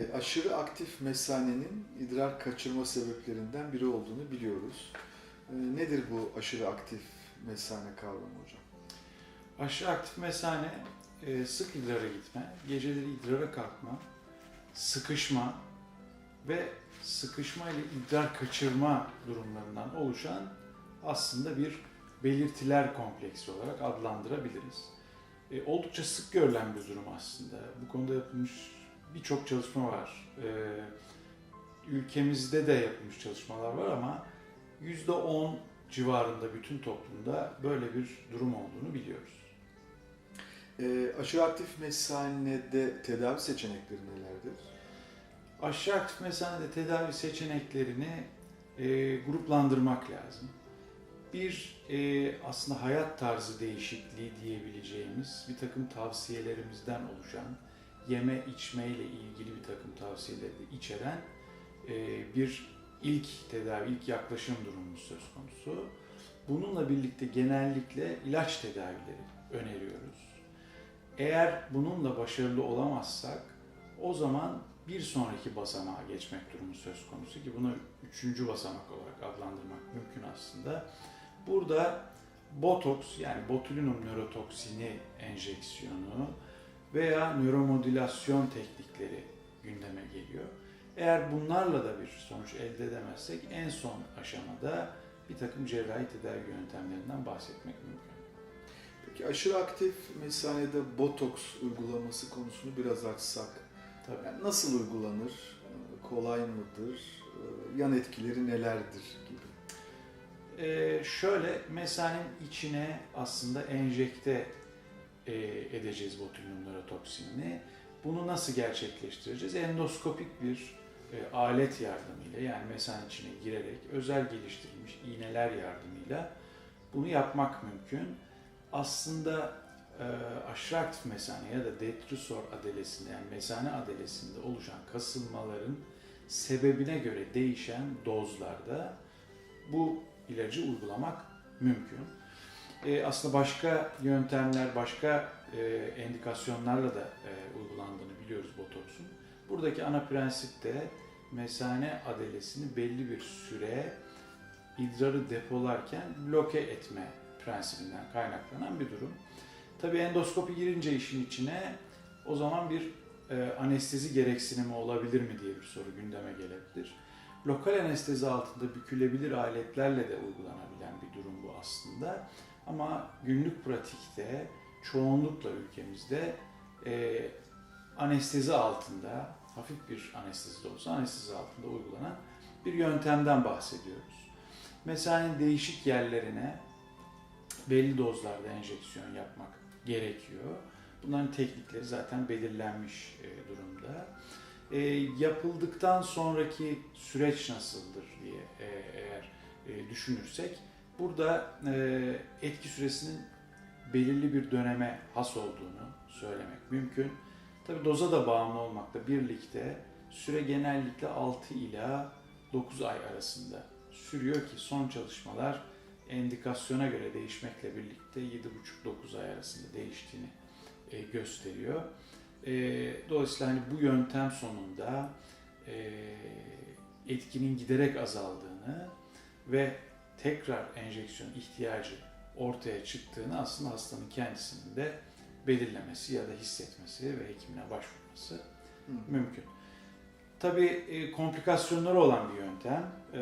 E, Aşırı aktif mesanenin idrar kaçırma sebeplerinden biri olduğunu biliyoruz. E, Nedir bu aşırı aktif mesane kavramı hocam? Aşırı aktif mesane e, sık idrara gitme, geceleri idrara kalkma, sıkışma ve sıkışma ile idrar kaçırma durumlarından oluşan aslında bir belirtiler kompleksi olarak adlandırabiliriz. Oldukça sık görülen bir durum aslında. Bu konuda yapılmış birçok çalışma var. E, ülkemizde de yapılmış çalışmalar var ama %10 civarında bütün toplumda böyle bir durum olduğunu biliyoruz. E, Aşırı aktif mesanede tedavi seçenekleri nelerdir? Aşağı aktif mesanede tedavi seçeneklerini e, gruplandırmak lazım. Bir e, aslında hayat tarzı değişikliği diyebileceğimiz bir takım tavsiyelerimizden oluşan, yeme içme ile ilgili bir takım tavsiyeleri de içeren e, bir ilk tedavi, ilk yaklaşım durumumuz söz konusu. Bununla birlikte genellikle ilaç tedavileri öneriyoruz. Eğer bununla başarılı olamazsak o zaman bir sonraki basamağa geçmek durumu söz konusu ki bunu üçüncü basamak olarak adlandırmak mümkün aslında. Burada botoks yani botulinum nörotoksini enjeksiyonu veya nöromodülasyon teknikleri gündeme geliyor. Eğer bunlarla da bir sonuç elde edemezsek en son aşamada bir takım cerrahi tedavi yöntemlerinden bahsetmek mümkün. Peki aşırı aktif mesanede botoks uygulaması konusunu biraz açsak. Tabii. Yani nasıl uygulanır? Kolay mıdır? Yan etkileri nelerdir gibi. Ee, şöyle mesanenin içine aslında enjekte edeceğiz botulinum nörotoksinini. Bunu nasıl gerçekleştireceğiz? Endoskopik bir e, alet yardımıyla yani mesanenin içine girerek özel geliştirilmiş iğneler yardımıyla bunu yapmak mümkün. Aslında e, aşırı aktif mesane ya da detrusor adelesinde yani mesane adelesinde oluşan kasılmaların sebebine göre değişen dozlarda bu ilacı uygulamak mümkün. E, aslında başka yöntemler, başka e, endikasyonlarla da e, uygulandığını biliyoruz botoksun. Buradaki ana prensip de mesane adelesini belli bir süre idrarı depolarken bloke etme prensibinden kaynaklanan bir durum. Tabii endoskopi girince işin içine o zaman bir e, anestezi gereksinimi olabilir mi diye bir soru gündeme gelebilir. Lokal anestezi altında bükülebilir aletlerle de uygulanabilen bir durum bu aslında. Ama günlük pratikte çoğunlukla ülkemizde e, anestezi altında, hafif bir anestezi de olsa anestezi altında uygulanan bir yöntemden bahsediyoruz. Mesanenin değişik yerlerine belli dozlarda enjeksiyon yapmak gerekiyor. Bunların teknikleri zaten belirlenmiş e, durumda. E, yapıldıktan sonraki süreç nasıldır diye e, eğer e, düşünürsek burada e, etki süresinin belirli bir döneme has olduğunu söylemek mümkün. Tabi doza da bağımlı olmakla birlikte süre genellikle 6 ila 9 ay arasında sürüyor ki son çalışmalar endikasyona göre değişmekle birlikte 7,5-9 ay arasında değiştiğini e, gösteriyor. E, dolayısıyla hani bu yöntem sonunda e, etkinin giderek azaldığını ve tekrar enjeksiyon ihtiyacı ortaya çıktığını aslında hastanın kendisinin de belirlemesi ya da hissetmesi ve hekimine başvurması Hı. mümkün. Tabii e, komplikasyonları olan bir yöntem e,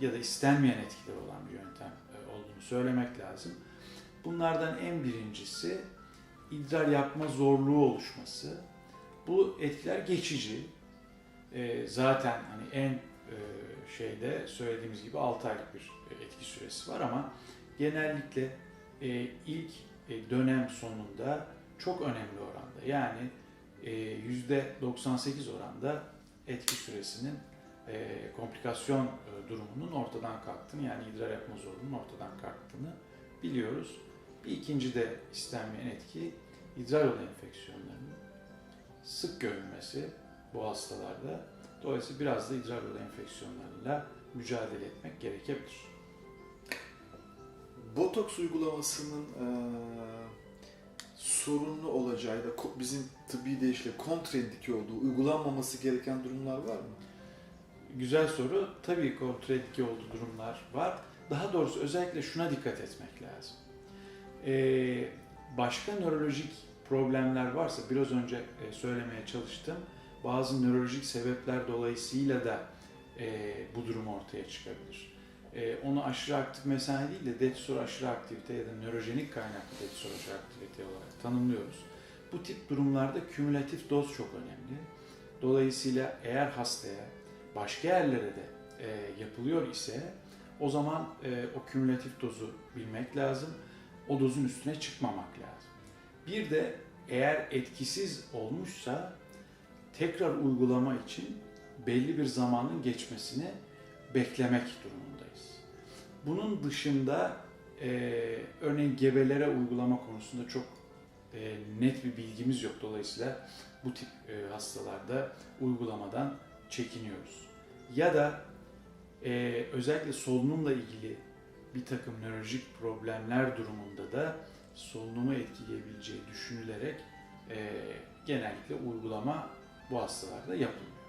ya da istenmeyen etkileri olan bir yöntem e, olduğunu söylemek lazım. Bunlardan en birincisi idrar yapma zorluğu oluşması. Bu etkiler geçici. Zaten hani en şeyde söylediğimiz gibi 6 aylık bir e, etki süresi var ama genellikle e, ilk e, dönem sonunda çok önemli oranda yani e, %98 oranda etki süresinin e, komplikasyon e, durumunun ortadan kalktığını yani idrar yapma zorluğunun ortadan kalktığını biliyoruz. Bir ikinci de istenmeyen etki idrar yolu enfeksiyonlarının sık görülmesi bu hastalarda. Dolayısıyla biraz da idrar yolu enfeksiyonlarıyla mücadele etmek gerekebilir. Botoks uygulamasının e, sorunlu olacağı da bizim tıbbi deyişle kontraindike olduğu, uygulanmaması gereken durumlar var mı? Güzel soru. Tabii kontradikte olduğu durumlar var. Daha doğrusu özellikle şuna dikkat etmek lazım. Ee, başka nörolojik problemler varsa biraz önce söylemeye çalıştım. Bazı nörolojik sebepler dolayısıyla da e, bu durum ortaya çıkabilir. E, onu aşırı aktif mesane değil de detisol aşırı aktivite ya da nörojenik kaynaklı detisol aşırı aktivite olarak tanımlıyoruz. Bu tip durumlarda kümülatif doz çok önemli. Dolayısıyla eğer hastaya başka yerlere de e, yapılıyor ise o zaman e, o kümülatif dozu bilmek lazım. O dozun üstüne çıkmamak lazım. Bir de eğer etkisiz olmuşsa tekrar uygulama için belli bir zamanın geçmesini beklemek durumundayız. Bunun dışında e, örneğin gebelere uygulama konusunda çok e, net bir bilgimiz yok. Dolayısıyla bu tip e, hastalarda uygulamadan çekiniyoruz. Ya da e, özellikle solunumla ilgili bir takım nörolojik problemler durumunda da solunumu etkileyebileceği düşünülerek e, genellikle uygulama bu hastalarda yapılmıyor.